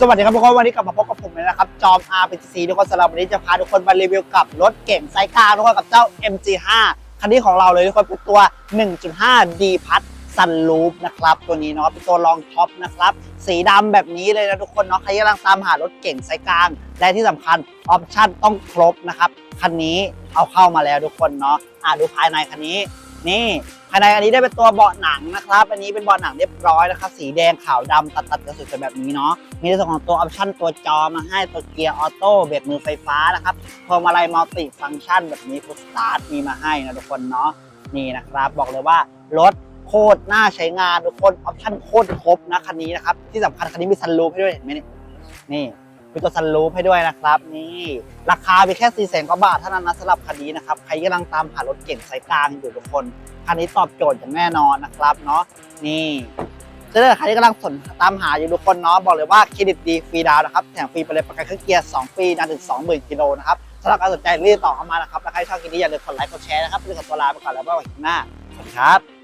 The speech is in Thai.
สวัสดีครับทุกคนวันนี้กลับมาพบกับผมเลยนะครับ จอม RPC ทุกคนสำหรับวันนี้จะพาทุกคนมารีวิวกับรถเก่งไซส์กลางทุกคนกับเจ้า MG5 คันนี้ของเราเลยทุกคนเป็นตัว 1.5 D พัทซันลูปนะครับ ตัวนี้เนาะเป็นตัวรองท็อปนะครับ สีดำแบบนี้เลยนะทุกคนเนาะใครกำลังตามหารถเก่งไซส์กลาง และที่สำคัญออปชั่นต้องครบนะครับคันนี้เอาเข้ามาแล้วทุกคนเนาะอะดูภายในคันนี้นี่ ภายในอันนี้ได้เป็นตัวเบาะหนังนะครับ อันนี้เป็นเบาะหนังเรียบร้อยนะครับ สีแดงขาวดำตัดตัดกันสวยๆแบบนี้เนาะ มีในส่วนของตัวออปชั่นตัวจอมาให้ตัวเกียร์ออโต้เบรกมือไฟฟ้านะครับพวงมาลัยมัลติฟังก์ชันแบบนี้ฟุตสตาร์ทมีมาให้นะทุกคนเนาะ นี่นะครับ บอกเลยว่ารถโคตรน่าใช้งานทุกคนออปชั่นโคตรครบนะคันนี้นะครับ ที่สำคัญคันนี้มีซันรูฟให้ด้วยเห็นไหมนี่นี่ มีตัวซันรูฟให้ด้วยนะครับนี่ราคาเพียงแค่4ี่แสนกว่าบาทเท่านั้นนะสำหรับคันนี้นะครับใครกำลังตามหารถเก่งไซส์กลางอยู่ทุกคนคันนี้ตอบโจทย์อย่างแน่นอนนะครับเนาะนี่ถ้าเกิดใครที่กำลังสนตามหาอยู่ทุกคนเนาะบอกเลยว่าเครดิตดีฟรีดาวนะครับแถมฟรีไปเลยประกันเครื่องเกียร์2ปีนานถึง 20,000กิโลนะครับสำหรับการสนใจรีบต่อเข้ามานะครับและใครชอบคลิปนี้อย่าลืมกดไลค์กดแชร์นะครับเรื่องของตัวลาไปก่อนแล้วไว้วันหน้าสวัสดีครับ